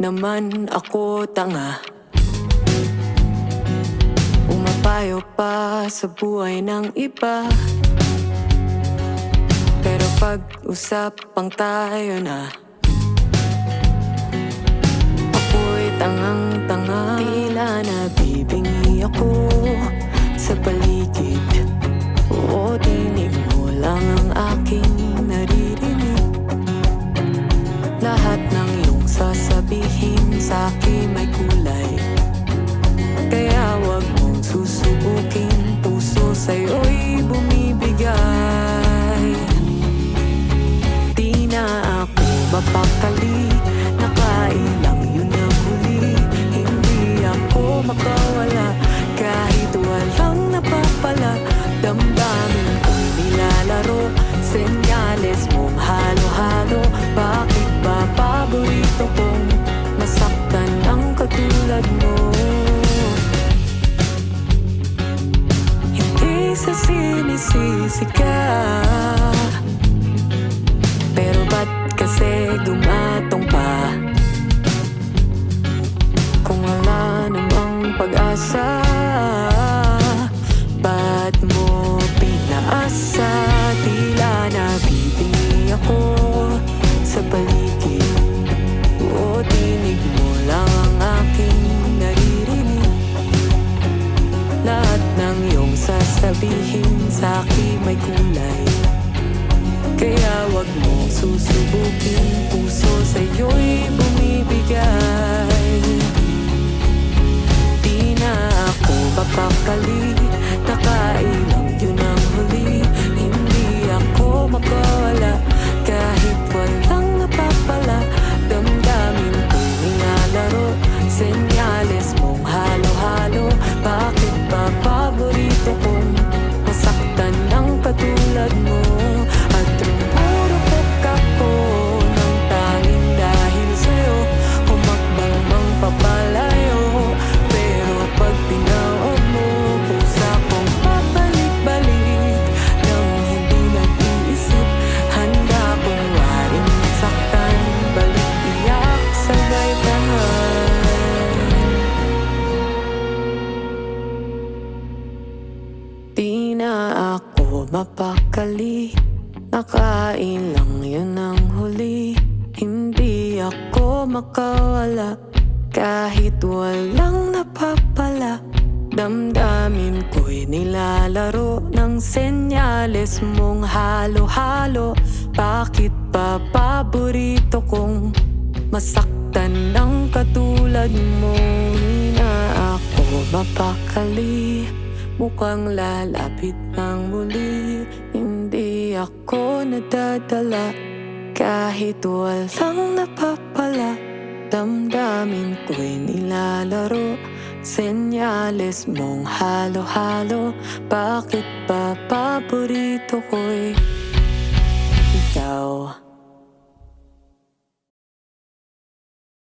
Naman ako tanga. Umapayo pa sa buhay ng iba Pero pag-usapang tayo na. Ako'y tangang-tanga. Tila nabibingi ako sa paligid. Oo, tinig mo lang ang aking naririnig. Lahat ng iyong sasabihin sa akin may kulay Senyales mong halo-halo Bakit ba paborito kong Masaktan ang katulad mo? Hindi sa sinisisi ka Pero ba't kasi gumatong sasabihin sa akin may kulay. Kaya wag mong susubukin mapakali Nakain lang yun ang huli. Hindi ako makawala. Kahit walang napapala. Damdamin ko'y nilalaro Ng senyales mong halo-halo. Bakit ba paborito kong Masaktan ng katulad mo? Na ako mapakali Mukhang lalapit ng muli. Hindi ako nadadala. Kahit walang napapala Damdamin ko'y nilalaro. Senyales mong halo-halo. Bakit ba paborito ko'y Ikaw